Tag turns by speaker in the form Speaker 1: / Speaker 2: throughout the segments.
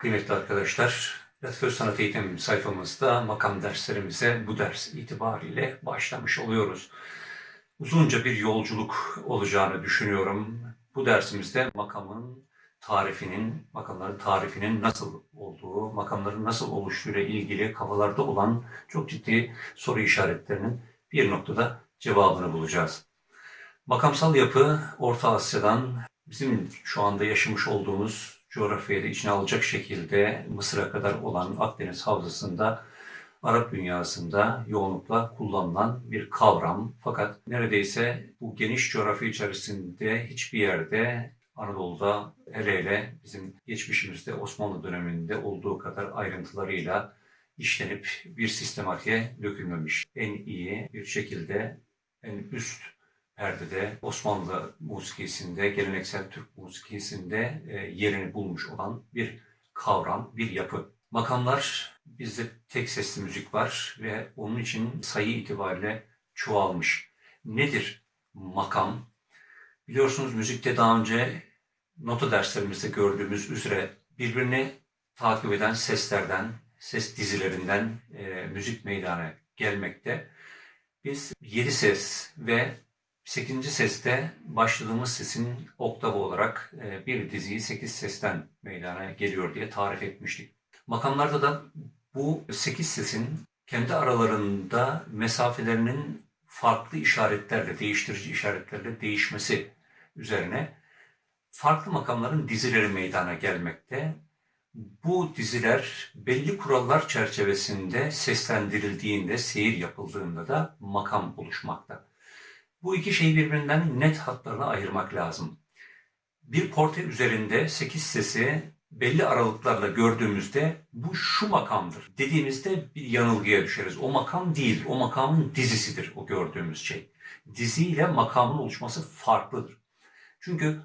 Speaker 1: Kıymetli arkadaşlar, Latif Sanat Eğitim sayfamızda makam derslerimize bu ders itibariyle başlamış oluyoruz. Uzunca bir yolculuk olacağını düşünüyorum. Bu dersimizde makamın tarifinin, makamların tarifinin nasıl olduğu, makamların nasıl oluştuğuyla ilgili kafalarda olan çok ciddi soru işaretlerinin bir noktada cevabını bulacağız. Makamsal yapı Orta Asya'dan bizim şu anda yaşamış olduğumuz coğrafyayı da içine alacak şekilde Mısır'a kadar olan Akdeniz Havzası'nda Arap dünyasında yoğunlukla kullanılan bir kavram. Fakat neredeyse bu geniş coğrafya içerisinde hiçbir yerde Anadolu'da hele hele bizim geçmişimizde Osmanlı döneminde olduğu kadar ayrıntılarıyla işlenip bir sistematiğe dökülmemiş. En iyi bir şekilde en üst perdede Osmanlı musikisinde, geleneksel Türk musikisinde e, yerini bulmuş olan bir kavram, bir yapı. Makamlar bizde tek sesli müzik var ve onun için sayı itibariyle çoğalmış. Nedir makam? Biliyorsunuz müzikte daha önce nota derslerimizde gördüğümüz üzere birbirini takip eden seslerden, ses dizilerinden e, müzik meydana gelmekte. Biz yedi ses ve 8. seste başladığımız sesin oktavı olarak e, bir diziyi 8 sesten meydana geliyor diye tarif etmiştik. Makamlarda da bu 8 sesin kendi aralarında mesafelerinin farklı işaretlerle, değiştirici işaretlerle değişmesi üzerine farklı makamların dizileri meydana gelmekte. Bu diziler belli kurallar çerçevesinde seslendirildiğinde, seyir yapıldığında da makam oluşmakta. Bu iki şeyi birbirinden net hatlarına ayırmak lazım. Bir portre üzerinde 8 sesi belli aralıklarla gördüğümüzde bu şu makamdır dediğimizde bir yanılgıya düşeriz. O makam değil, o makamın dizisidir o gördüğümüz şey. Dizi ile makamın oluşması farklıdır. Çünkü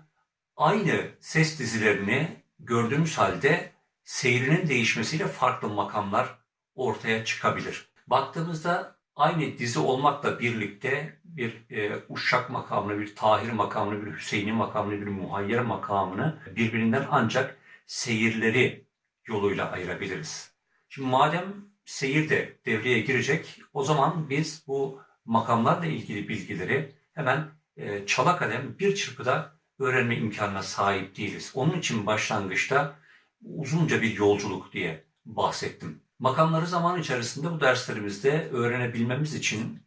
Speaker 1: aynı ses dizilerini gördüğümüz halde seyrinin değişmesiyle farklı makamlar ortaya çıkabilir. Baktığımızda aynı dizi olmakla birlikte bir e, Uşak makamını, bir Tahir makamını, bir Hüseyin'i makamını, bir Muhayyer makamını birbirinden ancak seyirleri yoluyla ayırabiliriz. Şimdi madem seyir de devreye girecek, o zaman biz bu makamlarla ilgili bilgileri hemen e, çala kalem bir çırpıda öğrenme imkanına sahip değiliz. Onun için başlangıçta uzunca bir yolculuk diye bahsettim. Makamları zaman içerisinde bu derslerimizde öğrenebilmemiz için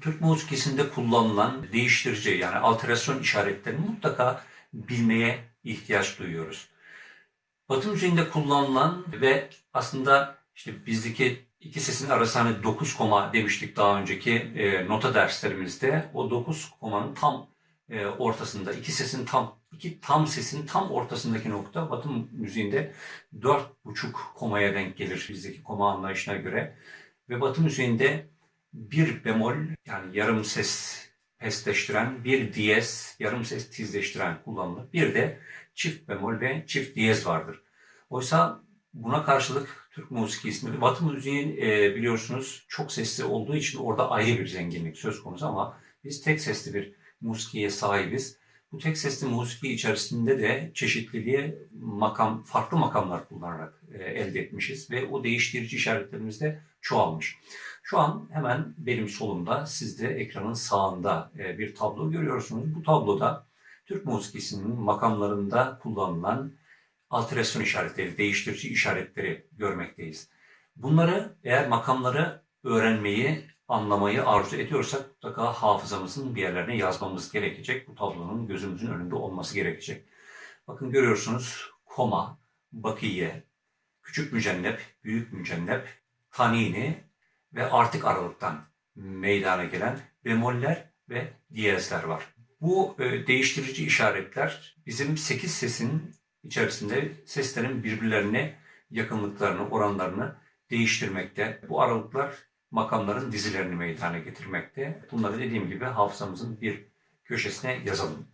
Speaker 1: Türk musikisinde kullanılan değiştirici yani alterasyon işaretlerini mutlaka bilmeye ihtiyaç duyuyoruz. Batı müziğinde kullanılan ve aslında işte bizdeki iki sesin arası hani 9 koma demiştik daha önceki e, nota derslerimizde. O 9 komanın tam e, ortasında iki sesin tam iki tam sesin tam ortasındaki nokta Batı müziğinde 4,5 komaya denk gelir bizdeki koma anlayışına göre. Ve Batı müziğinde bir bemol yani yarım ses pesleştiren, bir diyez yarım ses tizleştiren kullanılır. Bir de çift bemol ve çift diyez vardır. Oysa buna karşılık Türk musikisinde, Batı müziğin e, biliyorsunuz çok sesli olduğu için orada ayrı bir zenginlik söz konusu ama biz tek sesli bir musikiye sahibiz. Bu tek sesli musiki içerisinde de çeşitliliğe makam, farklı makamlar kullanarak e, elde etmişiz ve o değiştirici işaretlerimiz de çoğalmış. Şu an hemen benim solumda, siz de ekranın sağında e, bir tablo görüyorsunuz. Bu tabloda Türk musikisinin makamlarında kullanılan alterasyon işaretleri, değiştirici işaretleri görmekteyiz. Bunları eğer makamları öğrenmeyi, anlamayı arzu ediyorsak mutlaka hafızamızın bir yerlerine yazmamız gerekecek. Bu tablonun gözümüzün önünde olması gerekecek. Bakın görüyorsunuz koma, bakiye, küçük mücennep, büyük mücennep, tanini ve artık aralıktan meydana gelen bemoller ve diyezler var. Bu e, değiştirici işaretler bizim 8 sesin içerisinde seslerin birbirlerine yakınlıklarını, oranlarını değiştirmekte. Bu aralıklar makamların dizilerini meydana getirmekte. Bunları dediğim gibi hafızamızın bir köşesine yazalım.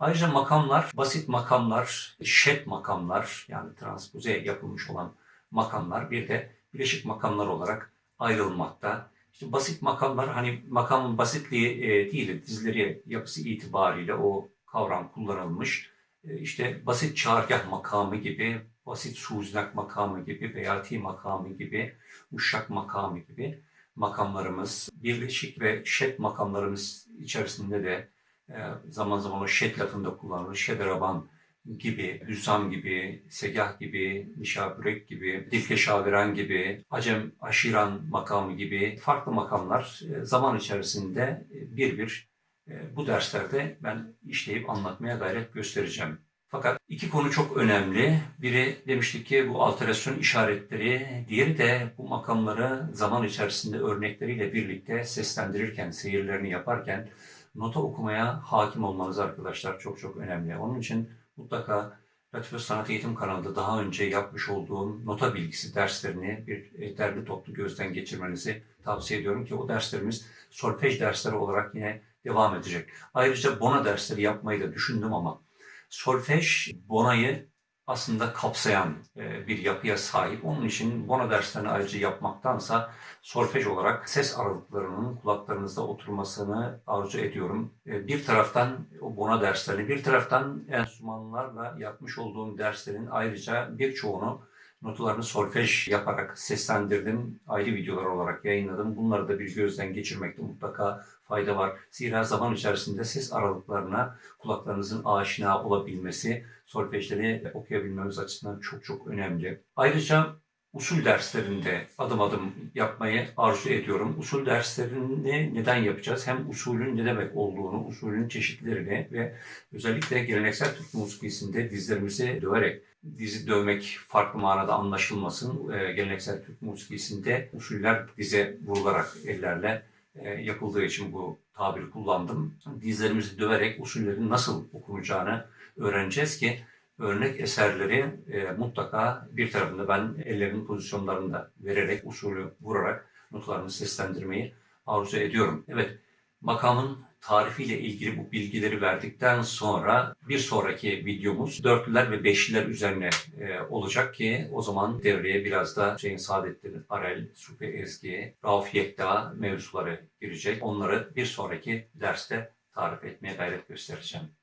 Speaker 1: Ayrıca makamlar, basit makamlar, şet makamlar yani transpoze yapılmış olan makamlar bir de bileşik makamlar olarak ayrılmakta. İşte basit makamlar hani makamın basitliği e, değil, dizileri yapısı itibariyle o kavram kullanılmış. E, işte basit çağrıgah makamı gibi basit suznak makamı gibi, beyati makamı gibi, uşak makamı gibi makamlarımız, birleşik ve şed makamlarımız içerisinde de e, zaman zaman o şed lafında kullanılır. Şederaban gibi, Hüsam gibi, Segah gibi, Nişabürek gibi, Dilke Şaviran gibi, Acem Aşiran makamı gibi farklı makamlar e, zaman içerisinde bir bir e, bu derslerde ben işleyip anlatmaya gayret göstereceğim. Fakat iki konu çok önemli. Biri demiştik ki bu alterasyon işaretleri, diğeri de bu makamları zaman içerisinde örnekleriyle birlikte seslendirirken, seyirlerini yaparken nota okumaya hakim olmanız arkadaşlar çok çok önemli. Onun için mutlaka Latif Sanat Eğitim kanalında daha önce yapmış olduğum nota bilgisi derslerini bir e, derli toplu gözden geçirmenizi tavsiye ediyorum ki o derslerimiz solfej dersleri olarak yine devam edecek. Ayrıca bona dersleri yapmayı da düşündüm ama solfej bonayı aslında kapsayan e, bir yapıya sahip. Onun için bona derslerini ayrıca yapmaktansa solfej olarak ses aralıklarının kulaklarınızda oturmasını arzu ediyorum. E, Bir taraftan o bona derslerini, bir taraftan enstrümanlarla yapmış olduğum derslerin ayrıca birçoğunu notalarını solfej yaparak seslendirdim. Ayrı videolar olarak yayınladım. Bunları da bir gözden geçirmekte mutlaka fayda var. Zira zaman içerisinde ses aralıklarına kulaklarınızın aşina olabilmesi solfejleri okuyabilmemiz açısından çok çok önemli. Ayrıca usul derslerinde adım adım yapmayı arzu ediyorum. Usul derslerini neden yapacağız? Hem usulün ne demek olduğunu, usulün çeşitlerini ve özellikle geleneksel Türk musikisinde dizlerimizi döverek, dizi dövmek farklı manada anlaşılmasın. Ee, geleneksel Türk musikisinde usuller dize vurularak ellerle e, yapıldığı için bu tabiri kullandım. Dizlerimizi döverek usullerin nasıl okunacağını öğreneceğiz ki örnek eserleri e, mutlaka bir tarafında ben ellerin pozisyonlarını da vererek usulü vurarak notlarını seslendirmeyi arzu ediyorum. Evet makamın tarifiyle ilgili bu bilgileri verdikten sonra bir sonraki videomuz dörtlüler ve beşliler üzerine e, olacak ki o zaman devreye biraz da Hüseyin Saadettin Arel, Supi Ezgi, Rauf Yekta mevzuları girecek. Onları bir sonraki derste tarif etmeye gayret göstereceğim.